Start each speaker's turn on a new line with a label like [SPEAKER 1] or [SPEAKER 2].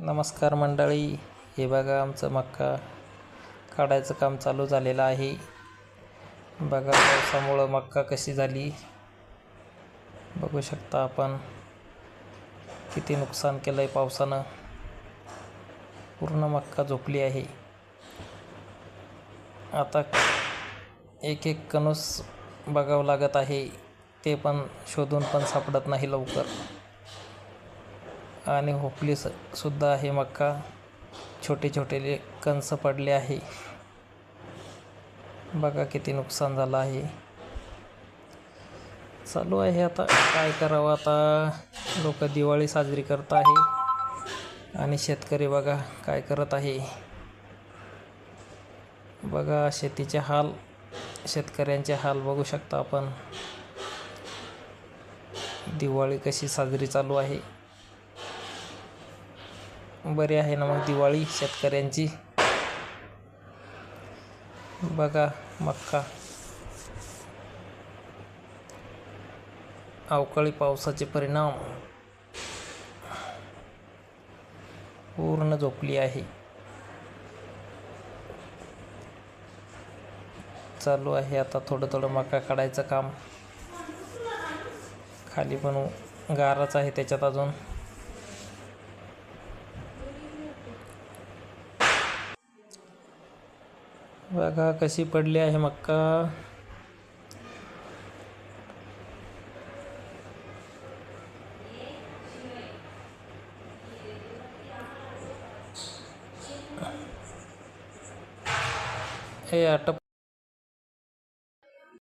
[SPEAKER 1] नमस्कार मंडळी. हे बघा आमचं मक्का काढायचं काम चालू झालेलं आहे. बघा पावसामुळं मक्का कशी झाली. बघू शकता आपण किती नुकसान केलं आहे पावसानं. पूर्ण मक्का झोपली आहे. आता एक एक कणूस बघावं लागत आहे. ते पण शोधून पण सापडत नाही लवकर. आणि हुपली स सुद्धा आहे मक्का. छोटे छोटे कंस पडले आहे. बघा किती नुकसान झालं आहे. चालू आहे आता. काय करावं आता? लोक दिवाळी साजरी करत आहे. आणि शेतकरी बघा काय करत आहे. बघा शेतीचे हाल शेतकऱ्यांचे हाल बघू शकता आपण. दिवाळी कशी साजरी चालू आहे. बरी आहे ना मग दिवाळी शेतकऱ्यांची. बघा मक्का. अवकाळी पावसाचे परिणाम. पूर्ण झोपली आहे. चालू आहे आता थोडं थोडं मका काढायचं काम. खाली पण गाराच आहे त्याच्यात अजून. बघा कशी पडली आहे मक्का. हे आटप